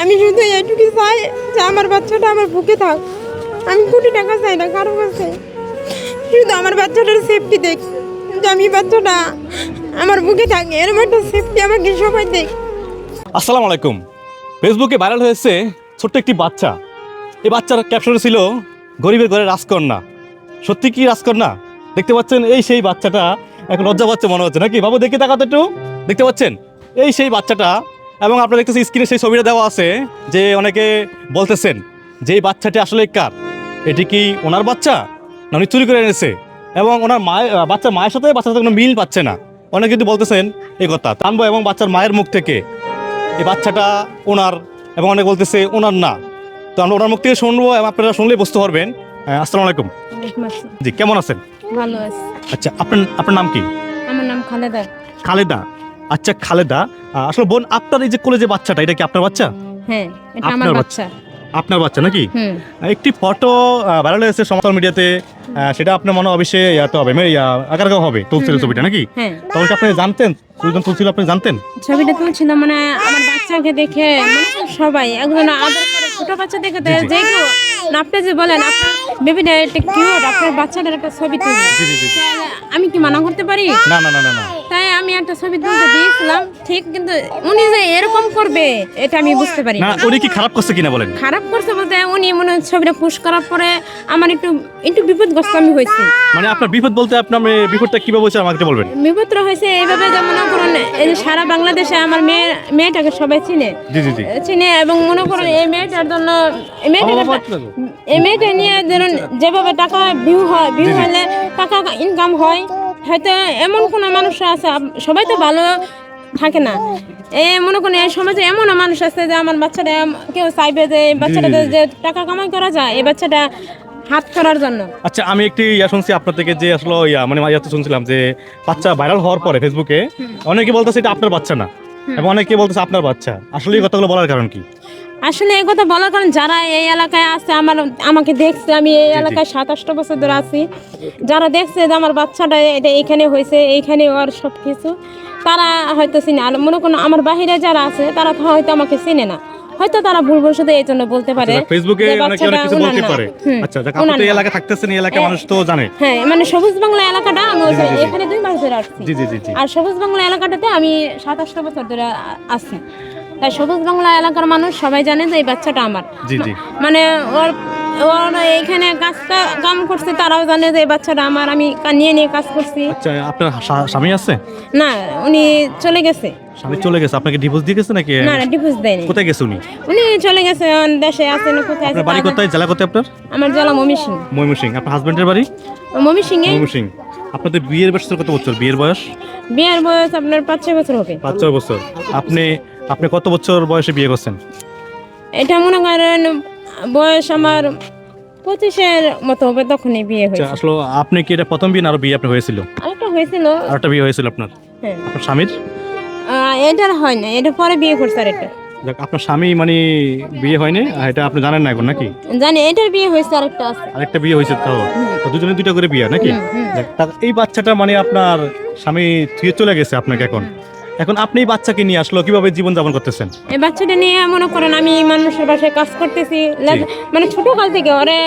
আমি শুধু এইটুকু চাই যে আমার বাচ্চাটা আমার বুকে থাক। আমি কোটি টাকা চাই না, কারও কাছে। শুধু আমার বাচ্চাটার সেফটি দেখ। যে আমি বাচ্চাটা আমার বুকে থাক, এরকম একটা সেফটি আমাকে সবাই দেখ। আসসালামু আলাইকুম। ফেসবুকে ভাইরাল হয়েছে ছোট্ট একটি বাচ্চা। এই বাচ্চার ক্যাপশনে ছিল, গরিবের ঘরে রাজকন্যা। সত্যি কি রাজকন্যা? দেখতে পাচ্ছেন, এই সেই বাচ্চাটা এখন লজ্জা পাচ্ছে মনে হচ্ছে। নাকি? বাবু, দেখে তাকাতে একটু। দেখতে পাচ্ছেন, এই সেই বাচ্চাটা এবং আপনারা দেখতেছেন স্ক্রিনে সেই ছবিটা দেওয়া আছে যে অনেকে বলতেছেন যে এই বাচ্চাটি আসলে কার? এটি কি ওনার বাচ্চা? না উনি চুরি করে এনেছে? এবং ওনার মায়ের বাচ্চার মায়ের সাথে বাচ্চার সাথে কোনো মিল পাচ্ছে না। অনেকে কিন্তু বলতেছেন এই কথা টানবো এবং বাচ্চার মায়ের মুখ থেকে এই বাচ্চাটা ওনার এবং অনেক বলতেছে ওনার না। তো আমরা ওনার মুখ থেকে শুনব এবং আপনারা শুনলেই বুঝতে পারবেন। আসসালামু আলাইকুম। জি কেমন আছেন? ভালো আছে। আচ্ছা আপনার আপনার নাম কি? আমার নাম খালেদা। খালেদা। আচ্ছা খালেদা আসলে বোন আপনার এই যে কলেজে বাচ্চাটা এটা কি আপনার বাচ্চা? হ্যাঁ এটা আমার বাচ্চা। আপনার বাচ্চা নাকি? একটি ফটো ভাইরাল হয়েছে সোশ্যাল মিডিয়াতে সেটা আপনার মনে হয় অবশ্যই ইয়াতে হবে। মানে, ইয়া, আগারগাঁও হবে ছবিটা নাকি? হ্যাঁ। তখন আপনি জানতেন তুলছিল আপনি জানতেন? ছবিটা তুলছিল মানে আমার বাচ্চাকে দেখে মানে সবাই একজন আদর করে ছোট বাচ্চা দেখে দেয় যে কেউ আপনি যে বলেন আপনার বেবিটা কিউট আপনার বাচ্চাটার একটা ছবি আমি কি মানা করতে পারি? না না না না তাই আমি একটা ছবি তুলতে দিয়েছিলাম ঠিক কিন্তু উনি যে এরকম করবে এটা আমি বুঝতে পারি না উনি কি খারাপ করছে কিনা বলেন? খারাপ করছে বলতে উনি মনে ছবিটা পুশ করার পরে আমার একটু একটু বিপদগ্রস্ত আমি হয়েছি। মানে আপনার বিপদ বলতে আপনার বিপদটা কীভাবে হয়েছে আমাকে বলবেন? বিপত্র হয়েছে এইভাবে যে মনে করুন এই যে সারা বাংলাদেশে আমার মেয়ে মেয়েটাকে সবাই চিনে। জি জি জি। চিনে এবং মনে করুন এই মেয়েটার জন্য এই মেয়েটাকে এই মেয়েটা নিয়ে ধরুন যেভাবে টাকা ভিউ হয় ভিউ হলে টাকা ইনকাম হয় হয়তো এমন কোনো মানুষ আছে সবাই তো ভালো থাকে না। এ মনে করুন এই সমাজে এমন মানুষ আছে যে আমার বাচ্চাটা কেউ চাইবে যে বাচ্চাটা। যে টাকা কামাই করা যায় এই বাচ্চাটা হাত করার জন্য। আচ্ছা আমি একটি ইয়া শুনছি আপনার থেকে যে আসলে ইয়া মানে ইয়াতে শুনছিলাম যে বাচ্চা ভাইরাল হওয়ার পরে ফেসবুকে অনেকে বলতেছে এটা আপনার বাচ্চা না। এবং অনেকে বলতেছে আপনার বাচ্চা। আসলে এই কথাগুলো বলার কারণ কি? আসলে এই কথা বলার কারণ যারা এই এলাকায় আছে আমার আমাকে দেখছে আমি এই এলাকায় সাতাশটা বছর ধরে আছি। যারা দেখছে যে আমার বাচ্চাটা এটা এইখানে হয়েছে এইখানে ওর সব কিছু তারা হয়তো চিনে। আর মনে করুন আমার বাহিরে যারা আছে তারা হয়তো আমাকে চেনে না। হয়তো তারা ভুল ভবিষ্যতে এই জন্য বলতে পারে আচ্ছা, ফেসবুকে অনেকে অনেক কিছু বলতে পারে। আচ্ছা যাক আপনি তো এলাকা থাকতেছেন এই এলাকায় মানুষ তো জানে। হ্যাঁ মানে সবুজ বাংলা এলাকাটা আমি। এখানে দুই মাস ধরে আসছি। জি জি জি আর সবুজ বাংলা এলাকাটাতে আমি সাতাশটা বছর ধরে আছি। তাই সবুজ বাংলা এলাকার মানুষ সবাই জানে যে এই বাচ্চাটা আমার। জি জি। মানে ওর ওর এইখানে কাজ কাম করছে তারাও জানে যে এই বাচ্চাটা আমার আমি নিয়ে নিয়ে কাজ করছি। আচ্ছা আপনার স্বামী আছে? না উনি চলে গেছে। স্বামী চলে গেছে আপনাকে ডিভোর্স দিয়ে গেছে নাকি? না না ডিভোর্স দেয়নি। কোথায় গেছে উনি? উনি চলে গেছে দেশে আছে না কোথায় আছে বাড়ি কোথায় জেলা কোথায় আপনার? আমার জেলা মমি সিং ময়মনসিং আপনার হাজবেন্ডের বাড়ি? মমি সিং এ ময়মনসিং আপনাদের বিয়ের বয়স কত বছর? বিয়ের বয়স? বিয়ের বয়স আপনার পাঁচ ছয় বছর হবে। পাঁচ ছয় বছর। আপনি আপনি কত বছর বয়সে বিয়ে করছেন? এটা মনে করেন বয়স আমার পঁচিশের মতো হবে তখনই বিয়ে আচ্ছা হয়েছে। আসলে আপনি কি এটা প্রথম বিয়ে না আরও বিয়ে আপনার হয়েছিল? আরেকটা হয়েছিল। আর একটা বিয়ে হয়েছিল আপনার? হ্যাঁ। আপনার স্বামীর? এটার হয় না এটা পরে বিয়ে করছে আর এটা যাক আপনার স্বামী মানে বিয়ে হয়নি আর এটা আপনি জানেন না এখন নাকি? জানি এটার বিয়ে হয়েছে আরেকটা আছে। আরেকটা বিয়ে হয়েছে তো তো দুজনে দুইটা করে বিয়ে নাকি। যাক, তা- এই বাচ্চাটা মানে আপনার স্বামী থুয়ে চলে গেছে আপনাকে এখন। এখন আপনি বাচ্চাকে নিয়ে আসলো কীভাবে জীবন যাপন করতেছেন? এই বাচ্চাটা নিয়ে মনে করেন আমি মানুষের বাসায় কাজ করতেছি মানে ছোট কাল থেকে ওরে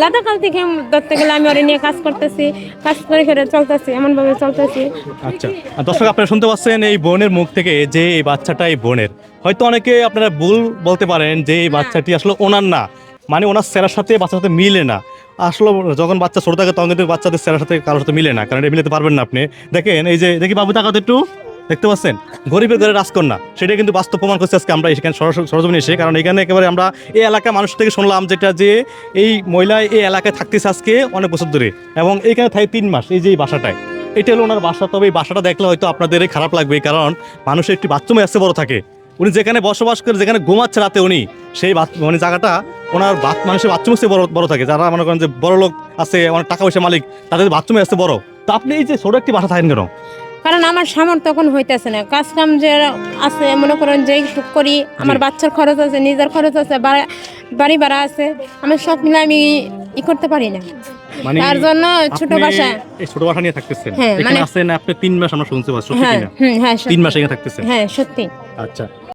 লাদা কাল থেকে ধরতে গেলে আমি ওরে নিয়ে কাজ করতেছি কাজ করে করে চলতেছি এমন ভাবে চলতেছি। আচ্ছা দর্শক আপনারা শুনতে পাচ্ছেন এই বোনের মুখ থেকে যে এই বাচ্চাটা এই বোনের। হয়তো অনেকে আপনারা ভুল বলতে পারেন যে এই বাচ্চাটি আসলে ওনার না মানে ওনার স্যারের সাথে বাচ্চার সাথে মিলে না। আসলে যখন বাচ্চা ছোট থাকে তখন কিন্তু বাচ্চাদের স্যারের সাথে কারোর সাথে মিলে না কারণ এটা মিলাতে পারবেন না আপনি। দেখেন এই যে দেখি বাবু তাকাতে একটু। দেখতে পাচ্ছেন? গরিবের ঘরে রাজকন্যা। সেটা কিন্তু বাস্তব প্রমাণ করছে আজকে আমরা এখানে সরজমিনে এসে। কারণ এখানে একেবারে আমরা এই এলাকার মানুষ থেকে শুনলাম যেটা যে এই মহিলা এই এলাকায় থাকতেছে আজকে অনেক বছর ধরে। এবং এইখানে থাকে তিন মাস এই যে এই বাসাটায়। এটা হলো ওনার বাসা। তবে এই বাসাটা দেখলে হয়তো আপনাদের খারাপ লাগবে, কারণ মানুষের একটি বাথরুমে আসতে বড় থাকে। উনি যেখানে বসবাস করে, যেখানে ঘুমাচ্ছে রাতে উনি, সেই মানে জায়গাটা ওনার বাথ মানুষের বাথরুম আসতে বড় বড় থাকে। যারা মনে করেন যে বড় লোক আছে, অনেক টাকা পয়সা মালিক, তাদের বাথরুমে আসতে বড়। তো আপনি এই যে ছোট একটি বাসা থাকেন কেন? কারণ আমার সামর্থ্য তখন হইতেছে না। কাজ কাম যে আছে মনে করেন যে করি আমার বাচ্চার খরচ আছে নিজের খরচ আছে বাড়ি ভাড়া আছে আমি সব মিলে আমি ই করতে পারি না। মানে তার জন্য ছোট বাসা। ছোট বাসা নিয়ে থাকতেছেন। হ্যাঁ, এখানে মানে- আছেন আপনি তিন মাস আমরা শুনতে পাচ্ছি হ্যাঁ হ্যাঁ তিন। মাস এখানে থাকতেছেন। হ্যাঁ সত্যি। আচ্ছা।